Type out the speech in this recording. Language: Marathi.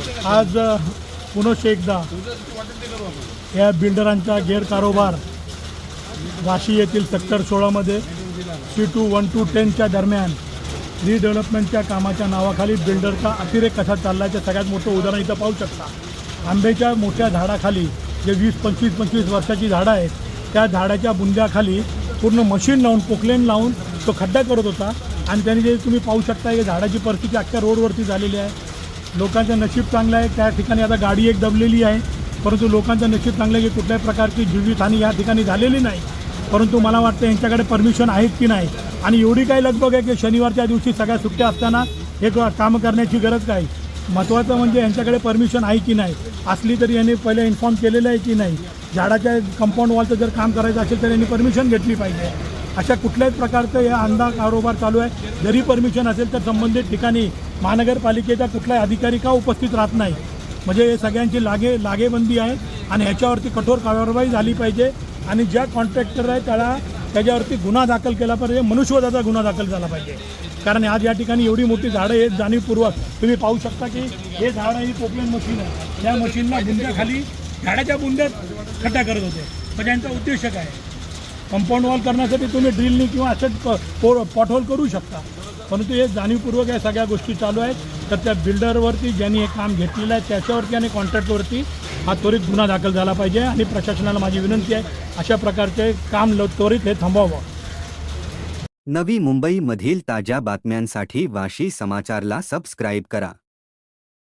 आज अ, पुनश्च एकदा या बिल्डरांचा गैरकारोबार वाशी येथील सेक्टर सोळामध्ये सी टू वन टू टेनच्या दरम्यान रिडेव्हलपमेंटच्या कामाच्या नावाखाली बिल्डरचा अतिरेक कसा चालला ते सगळ्यात मोठं उदाहरण इथं पाहू शकता. आंब्याच्या मोठ्या झाडाखाली जे वीस पंचवीस पंचवीस वर्षाची झाडं आहेत त्या झाडाच्या बुंद्याखाली पूर्ण मशीन लावून पोकलेन लावून तो खड्डा करत होता. आणि त्याने जे तुम्ही पाहू शकता की झाडाची परिस्थिती अख्ख्या रोडवरती झालेली आहे. लोकांचं नशीब चांगलं आहे. त्या ठिकाणी आता गाडी एक दबलेली आहे. परंतु लोकांचं नशीब चांगलं आहे की कुठल्याही प्रकारची जीवितहानी या ठिकाणी झालेली नाही. परंतु मला वाटतं यांच्याकडे परमिशन आहेत की नाही? आणि एवढी काही लगबग आहे की शनिवारच्या दिवशी सगळ्या सुट्ट्या असताना हे काम करण्याची गरज काय? महत्त्वाचं म्हणजे यांच्याकडे परमिशन आहे की नाही? असली तरी यांनी पहिले इन्फॉर्म केलेलं आहे की नाही? झाडाच्या कंपाऊंड वॉलचं जर काम करायचं असेल तर यांनी परमिशन घेतली पाहिजे. अशा कुठल्याच प्रकारचं या अंधा कारोबार चालू आहे. जरी परमिशन असेल तर संबंधित ठिकाणी महानगरपालिकेचा कुठलाही अधिकारी का उपस्थित राहत नाही. म्हणजे हे सगळ्यांची लागे लागेबंदी आहे आणि ह्याच्यावरती कठोर कारवाई झाली पाहिजे आणि ज्या कॉन्ट्रॅक्टर आहे त्याला त्याच्यावरती गुन्हा दाखल केला पाहिजे म्हणजे मनुष्यवधाचा गुन्हा दाखल झाला पाहिजे. कारण आज या ठिकाणी एवढी मोठी झाडं आहेत जाणीवपूर्वक तुम्ही पाहू शकता की हे झाड ही पोपलेन मशीन आहे त्या मशीनला बुंद्याखाली झाडाच्या बुंद्यात खड्डा करत होते. म्हणजे त्यांचा उद्देश काय कंपाऊंड वॉल करण्यासाठी तुम्ही ड्रिलनी किंवा असंच पॉटहोल करू शकता. परंतु हे जाणीवपूर्वक या सगळ्या गोष्टी चालू आहेत. तर त्या बिल्डरवरती ज्यांनी हे काम घेतलेलं आहे त्याच्यावरती आणि कॉन्ट्रॅक्टवरती हा त्वरित गुन्हा दाखल झाला पाहिजे आणि प्रशासनाला माझी विनंती आहे अशा प्रकारचे काम ल- त्वरित हे थांबवावं. नवी मुंबईमधील ताज्या बातम्यांसाठी वाशी समाचारला सबस्क्राईब करा.